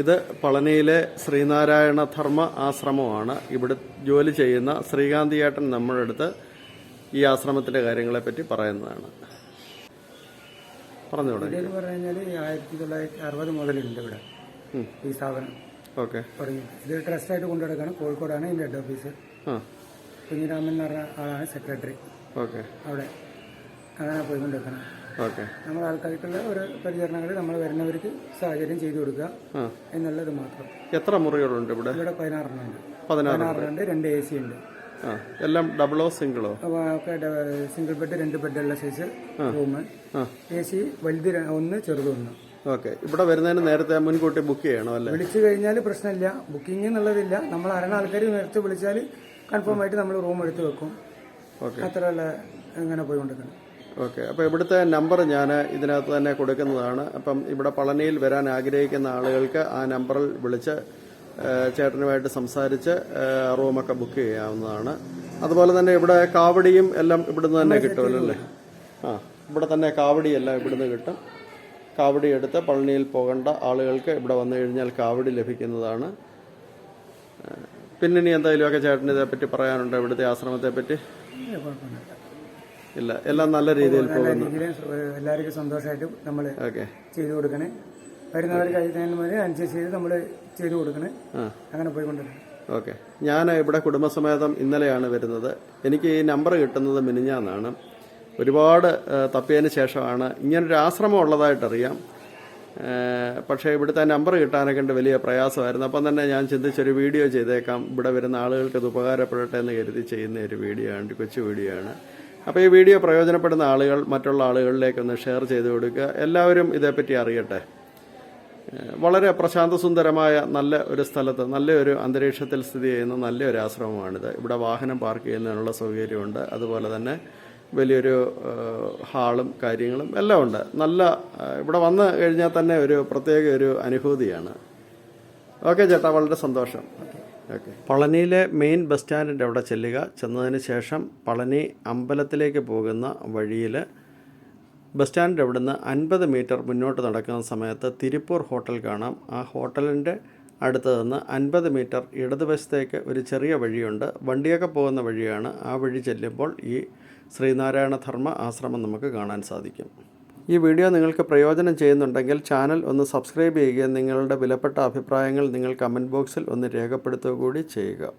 ഇത് പളനിയിലെ ശ്രീനാരായണ ധർമ്മ ആശ്രമമാണ്. ഇവിടെ ജോലി ചെയ്യുന്ന ശ്രീകാന്തിയേട്ടൻ നമ്മുടെ അടുത്ത് ഈ ആശ്രമത്തിന്റെ കാര്യങ്ങളെ പറ്റി പറയുന്നതാണ്. പറഞ്ഞു തുടങ്ങി പറഞ്ഞാൽ ആയിരത്തി തൊള്ളായിരത്തി അറുപത് മുതലുണ്ട് ഇവിടെ ഈ സ്ഥാപനം. ഓക്കെ. തുടങ്ങി. ഇത് ട്രസ്റ്റായിട്ട് കൊണ്ടുനടക്കാണ്. കോഴിക്കോടാണ് ഇതിന്റെ ഹെഡ് ഓഫീസ്. കുഞ്ഞിരാമൻ എന്ന് പറഞ്ഞ ആളാണ് സെക്രട്ടറി. ഓക്കെ. അവിടെ അങ്ങനെ പോയി ഓക്കെ നമ്മൾ ആൾക്കാർക്കുള്ള ഒരു പരിചരണങ്ങൾ നമ്മൾ വരുന്നവർക്ക് സാഹചര്യം ചെയ്തു കൊടുക്കുക എന്നുള്ളത് മാത്രം. എത്ര മുറികളുണ്ട് ഇവിടെ? ഇവിടെ പതിനാറെണ്ണം ഉണ്ട് പതിനാറ് പതിനാറെണ്ണം രണ്ട് എ സി ഉണ്ട്. എല്ലാം ഡബിളോ സിംഗിളോ? സിംഗിൾ ബെഡ് രണ്ട് ബെഡുള്ള സൈസ് റൂം. എ സി വലുത് ഒന്ന് ചെറുതൊന്ന് ഓക്കെ. ഇവിടെ വരുന്നതിന് നേരത്തെ മുൻകൂട്ടി ബുക്ക് ചെയ്യണോ അല്ലേ? വിളിച്ചു കഴിഞ്ഞാൽ പ്രശ്നമില്ല. ബുക്കിംഗ് എന്നുള്ളതില്ല. നമ്മൾ അറിയണ ആൾക്കാർ നേരത്തെ വിളിച്ചാൽ കൺഫേം ആയിട്ട് നമ്മൾ റൂം എടുത്ത് വെക്കും. അത്രയുള്ള ഇങ്ങനെ പോയിക്കൊണ്ടിരിക്കണം ഓക്കെ. അപ്പോൾ ഇവിടുത്തെ നമ്പർ ഞാൻ ഇതിനകത്ത് തന്നെ കൊടുക്കുന്നതാണ്. അപ്പം ഇവിടെ പളനിയിൽ വരാൻ ആഗ്രഹിക്കുന്ന ആളുകൾക്ക് ആ നമ്പറിൽ വിളിച്ച് ചേട്ടനുമായിട്ട് സംസാരിച്ച് റൂമൊക്കെ ബുക്ക് ചെയ്യാവുന്നതാണ്. അതുപോലെ തന്നെ ഇവിടെ കാവടിയും എല്ലാം ഇവിടുന്ന് തന്നെ കിട്ടുമല്ലോ അല്ലേ? ആ ഇവിടെ തന്നെ കാവടി എല്ലാം ഇവിടുന്ന് കിട്ടും. കാവടി എടുത്ത് പളനിയിൽ പോകേണ്ട ആളുകൾക്ക് ഇവിടെ വന്നു കഴിഞ്ഞാൽ കാവടി ലഭിക്കുന്നതാണ്. പിന്നെ ഇനി എന്തെങ്കിലുമൊക്കെ ചേട്ടന് ഇതേപ്പറ്റി പറയാനുണ്ടോ? ഇവിടുത്തെ ആശ്രമത്തെ പറ്റി ഇല്ല എല്ലാം നല്ല രീതിയിൽ നല്ല പോകുന്നു. രീതിയിൽ എല്ലാവർക്കും സന്തോഷമായിട്ട് നമ്മൾ ഓക്കെ. ചെയ്തു കൊടുക്കണേ. വരുന്നവർ കഴിക്കുന്നതിന് അനുസരിച്ച് ചെയ്ത് നമ്മൾ ചെയ്തു കൊടുക്കണേ. ആ. അങ്ങനെ പോയിക്കൊണ്ടിരുന്നു ഓക്കെ. ഞാൻ ഇവിടെ കുടുംബസമേതം ഇന്നലെയാണ് വരുന്നത്. എനിക്ക് ഈ നമ്പർ കിട്ടുന്നത് മിനിഞ്ഞാന്നാണ്. ഒരുപാട് തപ്പിയതിന് ശേഷമാണ്. ഇങ്ങനൊരു ആശ്രമം ഉള്ളതായിട്ടറിയാം. പക്ഷേ ഇവിടുത്തെ നമ്പർ കിട്ടാനൊക്കെ ഉണ്ട് വലിയ പ്രയാസമായിരുന്നു. അപ്പം തന്നെ ഞാൻ ചിന്തിച്ചൊരു വീഡിയോ ചെയ്തേക്കാം. ഇവിടെ വരുന്ന ആളുകൾക്ക് ഇത് ഉപകാരപ്പെടട്ടെ എന്ന് കരുതി ചെയ്യുന്ന ഒരു വീഡിയോ ആണ് ഒരു കൊച്ചു വീഡിയോ ആണ്. അപ്പോൾ ഈ വീഡിയോ പ്രയോജനപ്പെടുന്ന ആളുകൾ മറ്റുള്ള ആളുകളിലേക്കൊന്ന് ഷെയർ ചെയ്ത് കൊടുക്കുക. എല്ലാവരും ഇതേപ്പറ്റി അറിയട്ടെ. വളരെ പ്രശാന്തസുന്ദരമായ നല്ല ഒരു സ്ഥലത്ത് നല്ലൊരു അന്തരീക്ഷത്തിൽ സ്ഥിതി ചെയ്യുന്ന നല്ലൊരു ആശ്രമമാണിത്. ഇവിടെ വാഹനം പാർക്ക് ചെയ്യുന്നതിനുള്ള സൗകര്യമുണ്ട്. അതുപോലെ തന്നെ വലിയൊരു ഹാളും കാര്യങ്ങളും എല്ലാം ഉണ്ട്. നല്ല ഇവിടെ വന്നു കഴിഞ്ഞാൽ തന്നെ ഒരു പ്രത്യേക ഒരു അനുഭൂതിയാണ്. ഓക്കെ ചേട്ടാ വളരെ സന്തോഷം. പളനിയിലെ മെയിൻ ബസ് സ്റ്റാൻഡിന്റെ അവിടെ ചെല്ലുക. ചെന്നതിന് ശേഷം പളനി അമ്പലത്തിലേക്ക് പോകുന്ന വഴിയിൽ ബസ് സ്റ്റാൻഡിന്റെ അവിടുന്ന് അൻപത് മീറ്റർ മുന്നോട്ട് നടക്കുന്ന സമയത്ത് തിരുപ്പൂർ ഹോട്ടൽ കാണാം. ആ ഹോട്ടലിന്റെ അടുത്ത് നിന്ന് അൻപത് മീറ്റർ ഇടതുവശത്തേക്ക് ഒരു ചെറിയ വഴിയുണ്ട്. വണ്ടിയൊക്കെ പോകുന്ന വഴിയാണ്. ആ വഴി ചെല്ലുമ്പോൾ ഈ ശ്രീനാരായണ ധർമ്മ ആശ്രമം നമുക്ക് കാണാൻ സാധിക്കും. ഈ വീഡിയോ നിങ്ങൾക്ക് പ്രയോജനം ചെയ്യുന്നുണ്ടെങ്കിൽ ചാനൽ ഒന്ന് സബ്സ്ക്രൈബ് ചെയ്യുകയും നിങ്ങളുടെ വിലപ്പെട്ട അഭിപ്രായങ്ങൾ നിങ്ങൾ കമന്റ് ബോക്സിൽ ഒന്ന് രേഖപ്പെടുത്തുക കൂടി ചെയ്യുക.